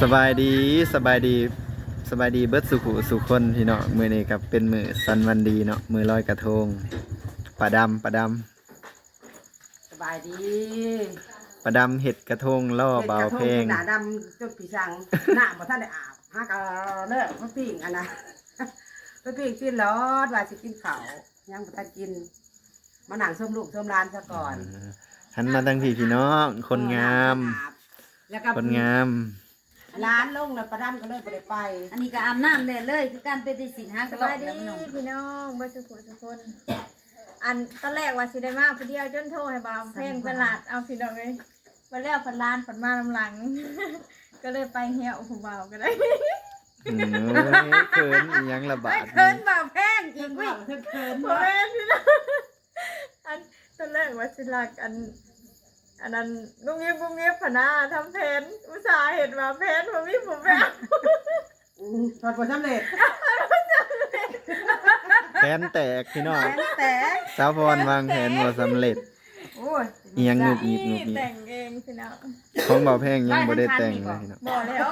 สบายดีสบายดีสบายดีเบิดสุขุสุคนพี่เนาะมือนี้กับเป็นมือสันวันดีเนาะมือลอยกระทงปลาดำปลาดสบายดีำปลาดำเห็ดกระทงล่อเบาเพลง หนาดำจนผีสัง หน้าบ่ท่านได้อาบฮักเอาเลิกมาปิ้งอันนะไปปิ้งกินแล้วว่าสิกินข้าวยังบ่ทันกิน มานั่งส้มลูกส้มร้านซะก่อนหันมาตั้งพี่พี่น้องคนงาม แล้วก็คนงาม ร้านลงแล้วประดำก็เลยบ่ได้ไปอันนี้ก็อาบน้ำเลยเลยคือการเป็นสินห้าสกระวับาสดดีแล้วมันหนุ่มพี่น้องบัสุขุทุกคน อันตอนแรกว่าสิได้มาผู้เดียวจนโทรให้บ่าวเพลงตลาดเอาพี่น้องเลยมาแล้วพันล้านพันมาลำหลัง ก็เลยไปเหี่ยวผู้บ่าวก็ได้อืมโอ้ยเขินอีหยังระบาดเคินบ่าวแพงอีเพิ่กนวิว่าเพิ่นเคินโอ้ยพี่น้องอันตอนแรกว่าสิลักอัน อันนั้นลุงเงียบลุงเงียบพะนาทำแผนอุตส่าห์เห็นว่าแผนผมมีผมแบบอืมพอบ่สำเร็จแผนแตกพี่น้องแพงแต่สาวพรวางแผนบ่สำเร็จโอ้ยอีหยังงุบหงิบงุบหงิบแต่งเองพี่น้องของเบาเพลงยังบ่ได้แต่งเลยพี่น้องบอกแล้ว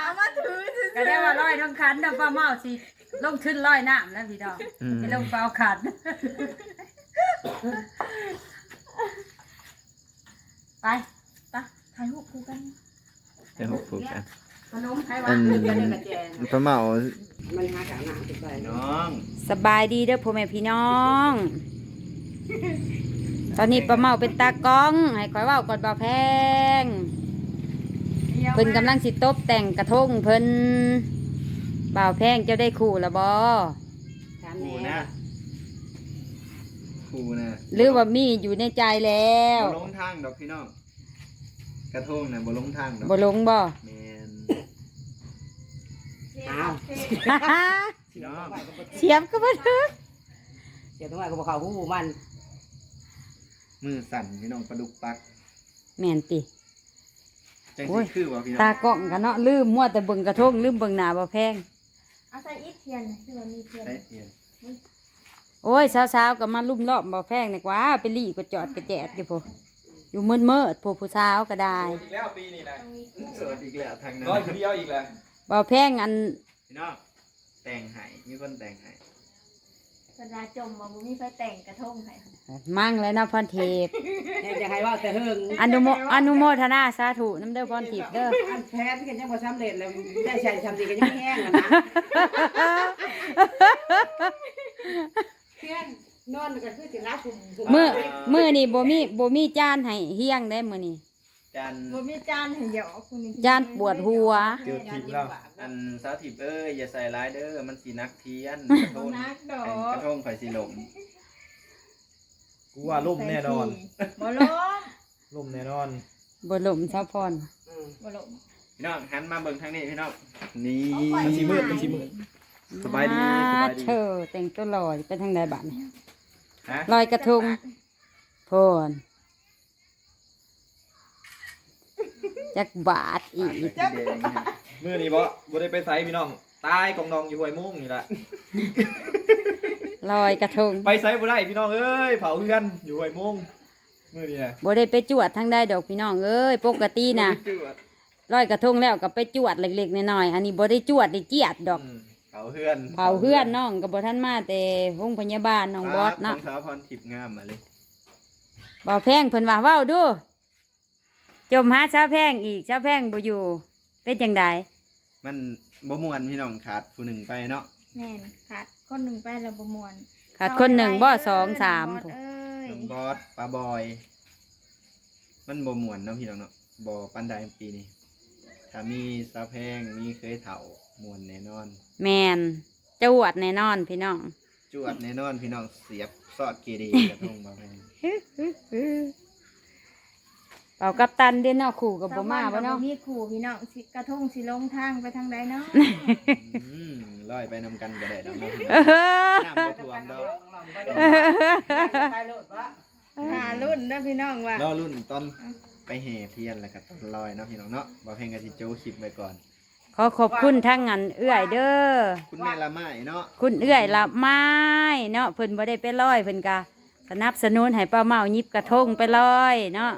เอามาถือซื่อๆก็ได้ว่าร้อยต้องคันเดี๋ยวป้าเมาสิลงขึ้นร้อยน้ำแล้วพี่ดอกอืมไปลงเปล่าขัน ไปไปถ่ายรูปคู่กันเดี๋ยวผูกกันขนมไผว่าอันเพิ่นจะได้กระแจงปลาเมามันหาจากหน้าสิไปน้องสบายดีเด้อพ่อแม่พี่น้อง ตอนนี้ป้าเมาเป็นตากล้อง ให้คอยเว่าก่อนบ่าวแพง เพิ่นกำลังสิตบแต่งกระทงเพิ่นบ่าวแพงเจ้าได้คู่ละบ่ถามครูแน่นะ ครูนะหรือว่ามีอยู่ในใจแล้วบ่ลงทางดอกพี่น้องกระทงนะบ่ลงทางดอกบ่ลงบ่แมนอ้าวพี่น้องเสียบก็บ่ถึกเดี๋ยวต้องว่าก็บ่เข้าหูมันมือสั่นพี่น้องปลาดุกปักแม่นติจังโอ้สิยคือว่าพี่น้องตากล้องกันเนาะลืมมัวแต่เบิ่งกระทงลืมเบิ่งหน้าบ่าวแพงเอาใส่อีกเทียนที่ว่ามีเทียนได้เทียน โอ้ยสาวๆก็มาลุ่มรอบบ่าวแพงนี่กว่าไปลี่ก็จอดก็แจดอยู่พุอยู่มืดมืดๆผู้ผู้สาวก็ได้อีกแล้วปีนี้นะเสิร์ฟอีกแล้วทางนั้นร้อยคนเดียวอีกแล้วบ่าวแพงอันพี่น้องแต่งให้มีคนแต่งให้เวลาจมว่าบ่มีไฟแต่งกระทงให้มั่งแล้วนะพรทิพย์แน่จะให้ว่าแต่เฮิงอนุโมอนุโมทนาสาธุน้ำเด้อพรทิพย์เด้ออันแพ้ที่กันยังบ่สำเร็จแล้วได้ใช้ทำดีกันยังแห้งอะนะเพื่อนนอนกันคือสิรับผมผมมื้อมื้อนี่บ่มีบ่มีจานให้เฮียงได้มื้อนี้จันบ่มีจานให้เหยาะคุณนี่จานปวดหัว เจอทีมแล้วอันสาวทิพย์เอ้ยอย่าใส่ร้ายเด้อมันสีนักเทียนกระทบ่งนักดอกกระทงข่อยสิหลมกูว่าล่มแน่นอนบ่ลมล่มแน่นอนบ่ล่มซะพรบ่ลมพี่น้องหันมาเบิ่งทางนี้พี่น้องนี่มันสีมืดมันสีมืด สบายดีสบายดีเธอแต่งตัวลอยไปทางใดบัดนี้ฮะลอยกระทงพรจักบาทอีปากกสีแดงเนี่ยมือนี่บ่บ่ได้ไปไสพี่น้องตายกองนองอยู่ห้วยมุ้งนี่แหละลอยกระทงไปไสบ่ได้พี่น้องเอ้ยเผาเพื่อนอยู่ห้วยมุ้งมือนี่นะบ่ได้ไปจวดทางใดดอกพี่น้องเอ้ยปกตินะจืดลอยกระทงแล้วก็ไปจวดเล็กๆน้อยๆอันนี้บ่ได้จวดได้เจียดดอกอืมเผาเพื่อนเผาเพื่อนน้องก็บ่ทันมาแต่โรงพยาบาลน้องบอสเนาะของสาวพรทิพย์งามมาเลยบ่แพงเพิ่นว่าเว้าดูจมหาชาวแพงอีกชาวแพงบ่อยู่เป็นจังไดมันบ่ม่วนพี่น้องขาดผู้หนึ่งไปเนาะแม่นขาดคนหนึงไปแล้วบ่ม่วนขาดคนหนึ่งบ่สองสามบอสเอ้ยน้องบอสปลาบอย มันบ่ม่วนเนาะพี่น้องเนาะบ่ปันใดปีนี้ถ้ามีสาวแพงมีเคยเฒ่าม่วนแน่นอน แมนจวดแน่นอนพี่น้อง จวดแน่นอนพี่น้องเสียบซอดเกเรกระทงบ่แพงเป่ากับตันเด้เนาะขู่กับบ่มาบ่บ่เนาะมีขู่พี่น้องสิกระทงสิลงทางไปทางใดเนาะอืมลอยไปนำกันก็ได้ดอกเนาะพี่น้เอองอน้ำบ่ท่วมดอกใครโลดวะหารุ่นเด้อพี่น้องว่ารอรุ่นตอนไปแห่เทียนแล้วก็ตอนลอยเนาะพี่น้องเนาะบ่แพงก็สิโจคลิปไว้ก่อน ขอขอบคุณทั้งอันเอื้อยเด้อคุณแม่ละไม้เนาะคุณเอื้อยละไม้เนาะเพิ่นบ่ได้ไปลอยเพิ่นก็สนับสนุนให้ป้าเมายิบกระทงไปลอยเนาะ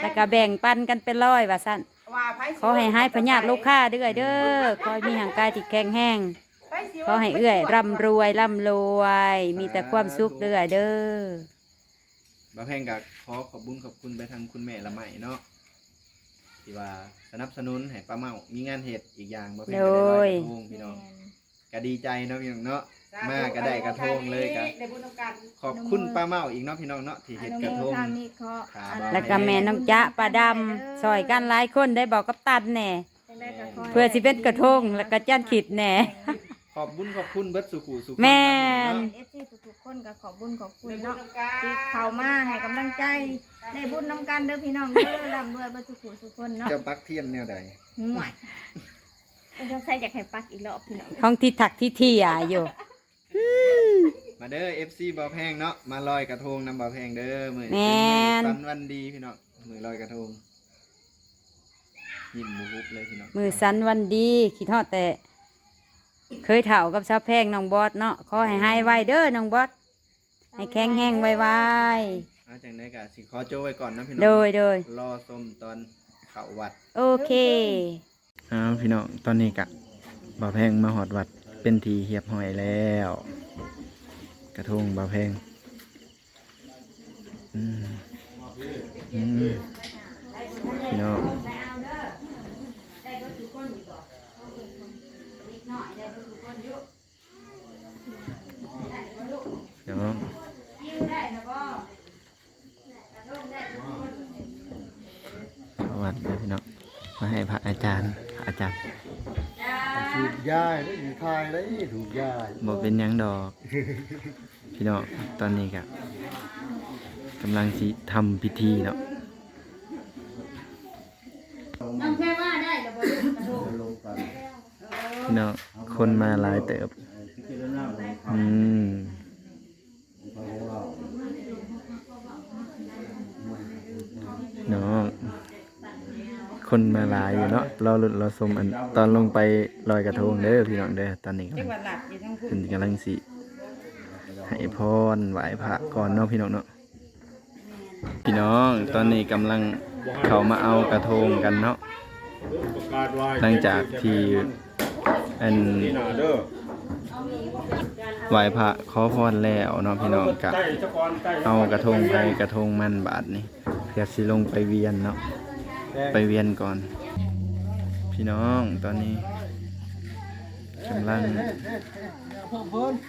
แล้วก็แบ่งปันกันไปลอยว่าซั่นโอ้ว่าไผสิขอให้ให้พญาติลูกค้าเด้อเด้อขอให้มีห่างกายที่แข็งแห้งไผสิขอให้เอื้อยร่ำรวยร่ำรวย มีแต่ความสุขเด้อเด้อบ่าวแพงก็ขอขอบคุญขอบคุณไปทางคุณแม่ละไหมเนาะที่ว่า สนับสนุนให้ป้าเมา มีงานเฮ็ดอีกอย่างบ่าวแพงก็ได้ลอยกระทงพี่น้องก็ดีใจเนาะพี่น้องเนาะ มาก็ได้กระทงเลยกันได้บุญนำกันขอบคุณป้าเมาอีกเนาะพี่น้องเนาะที่อเฮ็ดนุกระโมทงทามิเคราะห์ครับอันแล้วก็แม่น้องจ๊ะป้าดำซอยกันหลายคนได้บอกกับตันแหน่จังได้ก็ขให้เพื่อสิเป็นกระทงแล้วก็จันขิดแหน่ ขอบบุญขอบคุณเบิดสุขุสุขแม่น เอฟซีทุกๆคนก็ขอบุญขอบคุณได้บุญเนาะนำกันที่เข้ามาให้กำลังใจได้บุญน้ำกันเด้อพี่น้องเด้อร่ำรวยเบ่สุขุสุขคนเนาะเจ้าปักเทียนแนวใดห่วยเป็นจังไสอยากให้ปักอีกรอบพี่น้องของที่ถักที่เที่ยอยู่มาเด้อ FC บ่าวแพงเนาะมาลอยกระทงนำบ่าวแพงเด้อมื้อแม่นสันวันดีพี่น้องมื้อลอยกระทงยิ้มบุบเลยพี่น้องมือสันวันดีคิดฮอดแต่ เคยเถ่ากับชาวแพงน้องบอสเนาะขอให้ให้ไวเด้อน้องบอสให้แข็งแห้งไวเอาจังได๋ก็สิขอโจไว้ก่อนนะพี่น้ๆองโดยโดยรอชมตอนเข้าวัดโอเค อ้าวพี่น้องตอนนี้กะบ่าวแพงมาหอดวัดเป็นทีเหียบหอยแล้ว กระทงบ่าวแพงอืมอืมพี่น้องพี่น้องเข้า วัดเลยพี่น้องมาให้พระอาจารย์พระอาจารย์ถูกยายได้อยู่ทายได้ถูกยายบอกเป็นหยังดอก พี่น้องตอนนี้กับกำลังสิทำพิธีเนาะน้องแค่ว่าได้เดี๋ยวบอลงกันพี่น้องคนมาหลายเติบพิจารณาของเขาอืม ของเรา น้อง คนมาหลายอยู่เนาะเราเราสมอันตอนลงไปลอยกระทงเด้อพี่น้องเด้อตอนนี้กำลังเป็นกำลังสิให้พรไหว้พระก่อนเนาะพี่น้องเนาะพี่น้องตอนนี้กำลังเขามาเอากระทงกันเนาะ หลังจากที่ อันไหว้พระขอพรแล้วเนาะพี่น้องกะเอากระทงไปกระทงมันบาทนี่เพื่อสิลงไปเวียนเนาะ ไปเวียนก่อน พี่น้องตอนนี้กำลัง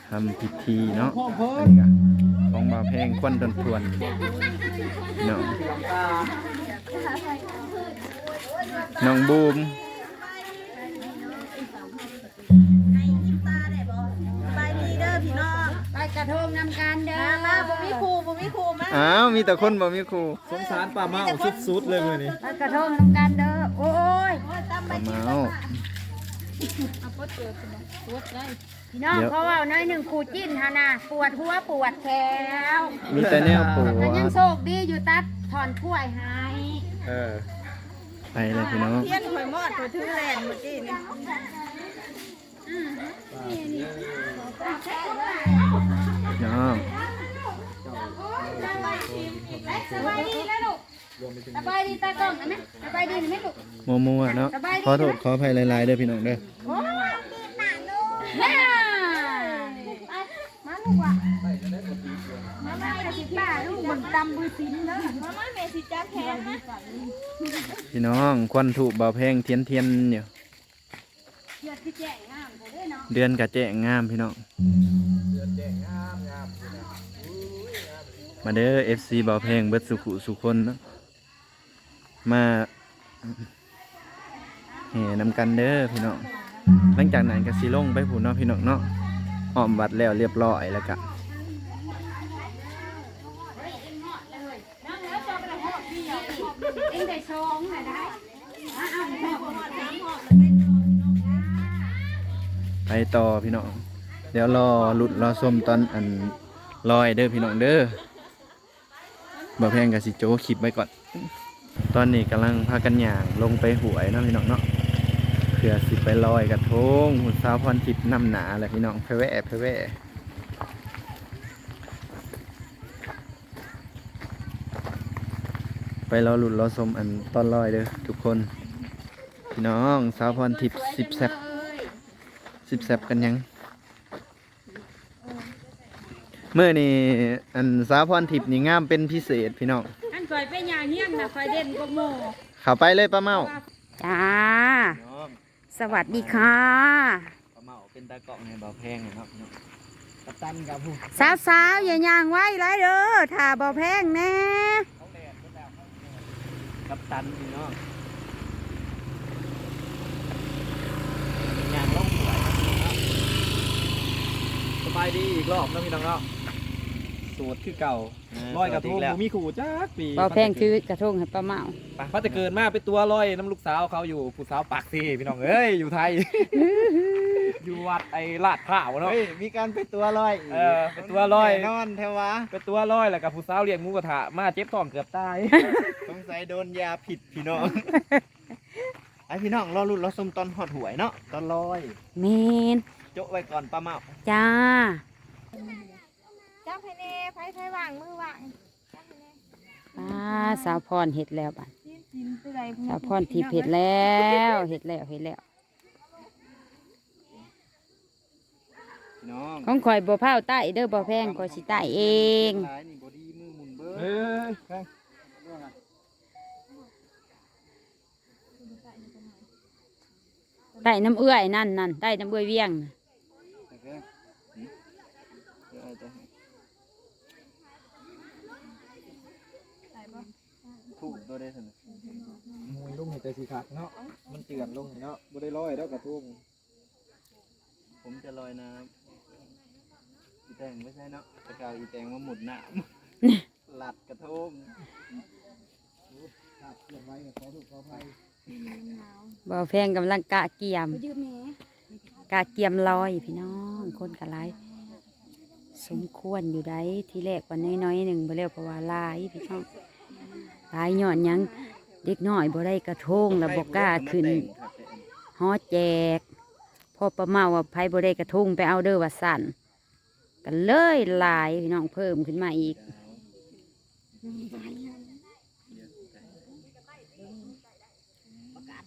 ทำพิธีเนาะอันนี้กะของมาแพงควันดนทวนเนาะน้องบูม ระทงนำกันเด้อมาบ่มีครูบ่มีครูมาอ้าวมีแต่คนบ่มีครูสงสารป้าเมาสุดๆเลยมื้อนี้ไปกระทงนำกันเด้อโอ้ยป้าเมาพี่น้องเดี๋ยว เขาว่าน้อยหนึ่งขูดจิ้นฮานะปวดหัวปวดแขวมีแต่แนวปวแต่ยังดโชคดีอยู่ตัดถอนถ้วยให้เออไปเลยพี่น้องเทียนหอยมอดตัวถือแลนเมื่อกี้นี่ น้องสบายดีแล้วลูกสบายดีตากล้องนะแม่สบายดีนะแม่ลูกมัวมัวๆเนาะขอโทษขออภัยหลายๆเด้อพี่น้องเด้อแม่มาลูกว่ะมามาไปสิป้าลูกเบิ่งตำบือสินเด้อมามาแม่สิจับแขนนะพี่น้องควันถูกเบาแพงเทียนเทียนๆอยู่เดือดที่แจ้งงามบ่เด้อเนาะเดือนกะแจ้งงามพี่น้อง มาเด้อ FC เบาแพงเบิดสุขุสุคนเนาะมาแห่นำกันเด้อพี่น้องหลังจากนั้นก็สิลงไปผู้เนาะพี่น้องเนาะอ้อมวัดแล้วเรียบร้อยแล้วก็น้องแล้วจอไปละหอบได้ซองน่ะได้อ้าวหอบหอบน้ำหอบไปต่อพี่น้อง เดี๋ยวรอหลุดรอส้มตอนอันลอยเด้อพี่น้องเด้อบ่แพงกับสิโจคลิปไว้ก่อน ตอนนี้กำลังพากันหย่างลงไปหวยเนาะพี่น้องเนาะเพื่อสิไปลอยกระทงหุ่นสาวพรทิพย์นำหนาแหละพี่น้องไปแวะไปแวะไปรอหลุดรอส้มอันตอนลอยเด้อทุกคน พี่น้องสาวพรทิพย์สิบแซบสิบแซบกันยัง เมื่อนี่อันสาวพรทิพย์นี่งามเป็นพิเศษพี่น้องอันคอยเป็นอย่างเฮี้ยงนะคอยเด่นก็โมเข้าไปเลยป้าเมาจ้าน้องสวัสดีค่ะ ป้าเมาเป็นตากล้องให้เบาแพงเนาะพี่น้องกัปตันกับผู้สาวสาวๆอย่าย่างไว้ไรเด้อถ้าบ่แพงแน่กัปตันพี่น้องอย่างลงสวยครับพี่น้องเนาะสบายดีอีกรอบนะพี่น้องเนาะ สูตรคือเก่าร้อยกระทงแล้วบ่มีขู่จักปีบ่แพงคือกระทงให้ป้าเมาพัดแต่เกินมาเป็นตัวร้อยน้ำลูกสาวเขาอยู่ผู้สาวปากซีพี่น้องเอ้ยอยู่ไทย อยู่วัดไอ้ลาดข้าวเนาะเฮ้ยมีการไปตัวลอยเออเป็นตัวลอยแน่นอนเทวะเป็นตัวร้อยแล้วกับผู้สาวเลี้ยงหมูกระทะมาเจ็บท้องเกือบตายสงสัยโดนยาผิดพี่น้องไอพี่น้องรอรุ่นรอสมตอนหอดหวยเนาะตอนลอยเมนโจะไว้ก่อนป้าเมาจ้า จับให้แน่ไผไผวางมือวางจับให้แน่ป้าสาวพรเห็ดแล้วบัดกินกินไปไหนสาวพรทิพย์เห็ดแล้วเห็ดแล้วเห็ดแล้ว พี่น้องของข่อยบ่เผาใต้เด้อบ่แพงข่อยสิใต้เอง หลายนี่บอดีมือหมุนเบิ้เอ้ยใต้น้ำเอื้อยนั่นนั่นใต้น้ำเอื้อยเวียงน่ะ ตัวได้สิมวยลุงเห็นแต่สีขาดเนาะ มันเตือนลงเนาะบ่ได้ร้อยแล้วกระทงผมจะลอยน้ำอีแตงไม่ใช่เนาะตะกาวอีแตงมาหมุนน้ำหลัดกระทงบ่แพงกำลังกะเกียม กะเกียมลอยพี่น้องคนกะไรสมควรอยู่ได้ที่แรกวันน้อยๆหนึ่งบ่เร็วเพราะว่าหลายพี่น้อง หลายย้อนยังเด็กน้อยบ่ได้กระทงแล้วบ่กล้าขึ้นฮอแจกพอประเมาว่าไผบ่ได้กระทงไปเอาเด้อว่าสั่นกันเลยลายพี่น้องเพิ่มขึ้นมาอีก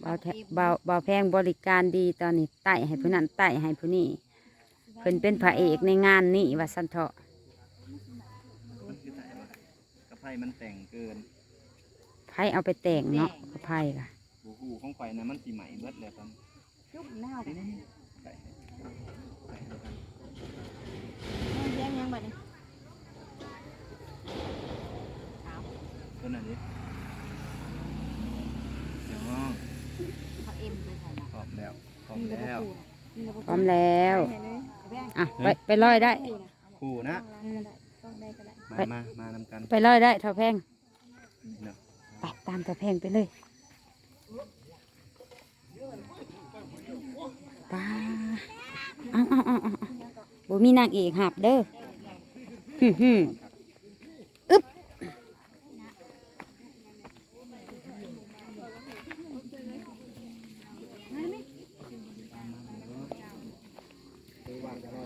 เบาแทเบาเบาแพงบริการดีตอนนี้ไต่ให้ผู้นั้นไต่ให้ผู้นี้เพิ่นเป็นพระเอกในงานนี้ว่าสันเถาะมันคือไถวะกระไพมันแต่งเกิน ผเอาไปแต่งเนาะกับไผล่ะหูหูของไฟนะมันสีใหม่เบิดเลยตอนนี่นี่ใส่ใส่แล้วกันเลี้ยงยังบัดนี้ตัวไหนดิเดี๋ยวพร้อมแล้วพร้อมแล้วพร้อมแล้วให้เลยอะไปไปลอยได้คู่นะต้องได้ก็ได้มาไปมามานำกัน ไปลอยได้เท่าแพงเนาะไป ตามเท่าแพงไปเลยป้าเอาเอาเอาเอาบ่มีนางเอกหับเด้อฮึ่มฮึ่มอึ๊บ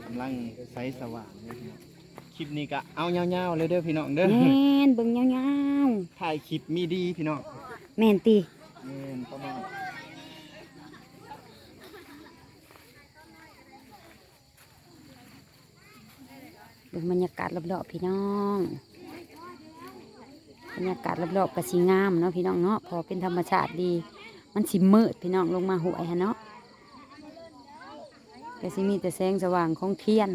กำลังไฟสว่างเลยพี่น้อง คลิปนี้ก็เอาเงาๆเลยเด้อพี่น้องเด้อแม่นเบิ่งยาวถ่ายคลิปมีดีพี่น้องๆแม่นตีแม่นประมาณเบิ่งบรรยากาศรอบๆพี่น้องบรรยากาศรอบๆก็สีงามเนาะพี่น้องเนาะพอเป็นธรรมชาติดี มันสิมืดพี่น้องลงมาหวยฮะเนาะก็สิมีแต่แสงสว่างของเทียน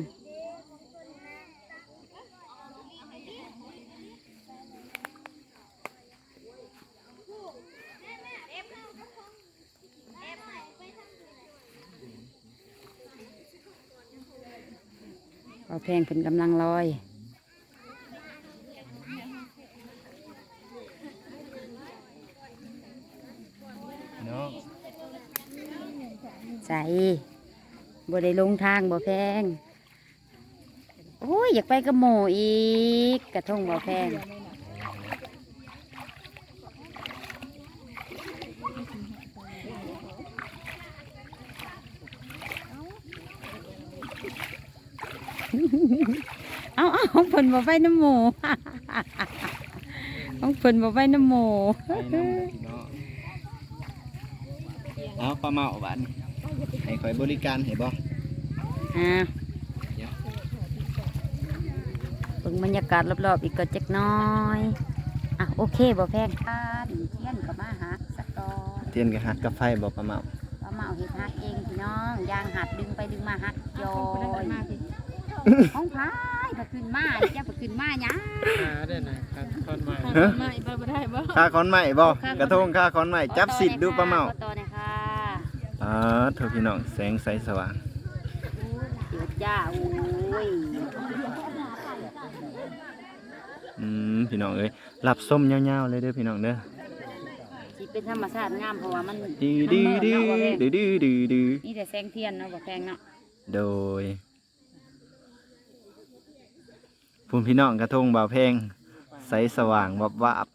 พอแพงเพิ่นกำลังลอยพี่น้องใส่บ่ได้ลงทางบ่แพง โอ้ย อยากไปกับโมอีก กระทงบ่แพง เอาเอาของเพิ่นบ่ไปน้ำหมูของเพิ่นบ่ไปน้ำหมูไปนำเลยพี่น้องเอาปลาเมาบาดนี้ให้คอยบริการให้บ่อ่าเดี๋ยวเบิ่งบรรยากาศรอบๆอีกก็จักหน้อยอะโอเคบ่แพงอ่าดิเทียนก็มาหักสะกอนเตียนกับฮัดกับไฟบ่ปลาเมาปลาเมาเฮ็ดหักเองพี่น้องยางหัดดึงไปดึงมาหักจอย ของพายบ่ขึ้นมาจ้าบ่ขึ้นมาหยังฮะไม่ไปบ่ได้บ่ค่าคอนใหม่บ่กระทงค่าคอนใหม่จับสิทธิ์ดูปลาเมาขอต่อหน่อยค่ะอ่าเถอะพี่น้องแสงใสสว่าง เดี๋ยวจ้าโอ้ยอืมพี่น้องเอ้ยรับส้มยาวๆเลยเด้อพี่น้องเด้อสิเป็นธรรมชาติงามเพราะว่ามันดื้อดื้อดื้อดื้อดื้อดื้อดื้อนี่แต่แสงเทียนเนาะบ่แพงเนาะ โดย พูนพี่น้องกระทงบ่าวเพลงใสสว่างวับวับ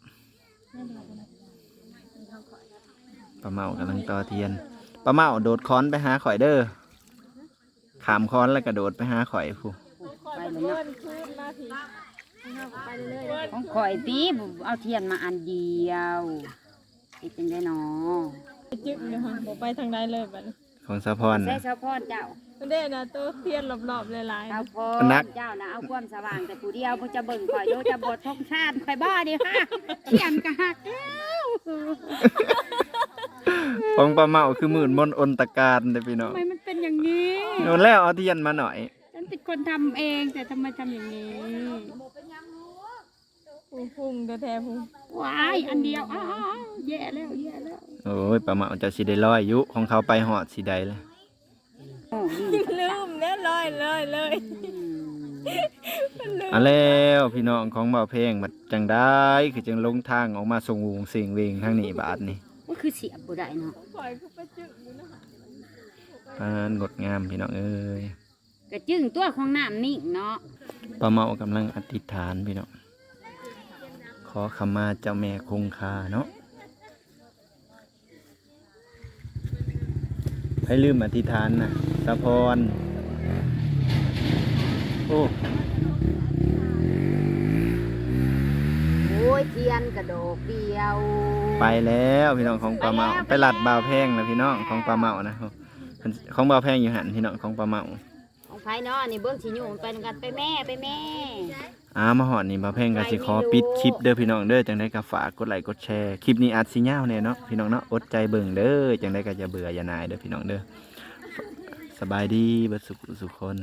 ปลาเมากำลังต่อเทียนปลาเมาโดดค้อนไปหาข่อยเด้อขามค้อนแล้วกระโดดไปหาข่อยผู้ไปเลยเนาะของข่อยตีเอาเทียนมาอันเดียวอีกเป็นได้เนาะจึกอยู่ค่ะบ่ไปทางใดเลยบัดนี้ของสะพรใส่นะเฉพาะเจ้า เด้นะตัวเทียนรอบๆหลายเฉพานัก เจ้านะเอาความสว่างแต่ผู้เดียวผู้จะเบิ่งข่อยโดจะบททงชาติข่อยบ้าดิค่ะเทียนกะหักแล้วของปลาเมาคือหมื่นมนต์อนตะการเด้อพี่น้องทำไมมันเป็นอย่างนี้โดนแล้วเอาเทียนมาหน่อย ฉันเป็นคนทำเองแต่ทำไมทำอย่างนี้ๆพุ่งพุ่งแท้ๆพุ่งว้ายอันเดียวอ้าวแย่แล้วแย่แล้วโอ้ยปลาเมาจะสิได้ร้อยอยุของเขาไปหอดสิได้เลยโอ้ดี ลืมแน่เลยเลยเลยเอะแล้วพี่น้องของบ่าวเพลงมันจังได้คือจังลงทางออกมาส่งวงเสียงเวงทางนี้บาทนี่ก็คือเสียบบ่ได้เนาะปล่อยก็ไปจึกอยู่นะปานงดงามพี่น้องเอ้ยกระจึงตัวของน้ำนิ่งเนาะปลาเมากำลังอธิษฐานพี่น้องขอขมาเจ้าแม่คงคาเนาะ ให้ลืมอธิษฐานนะสะพรโอ้โอ้ยเทียนกระโดกเดียว ไปแล้วพี่น้องของปลาเมาไปแล้ว ไปหลัดบ่าวแพงนะพี่น้องของปลาเมานะของบ่าวแพงอยู่หันพี่น้องของปลาเมา ของไผเนาะนี่เบิ้งสิอยู่ไปนำกันไปแม่ไปแม่ อ่ามาหอดนี่บ่าวแพงก็สิขอปิดคลิปเด้อพี่น้องเด้อจังได้ก็ฝากกดไลค์กดแชร์คลิปนี้อาจสิยาวแน่เนาะพี่น้องเนาะอดใจเบิ่งเด้อจังได้ก็อย่าเบื่ออย่านายเด้อพี่น้องเด้อสบายดีเบิดสุขสุขคน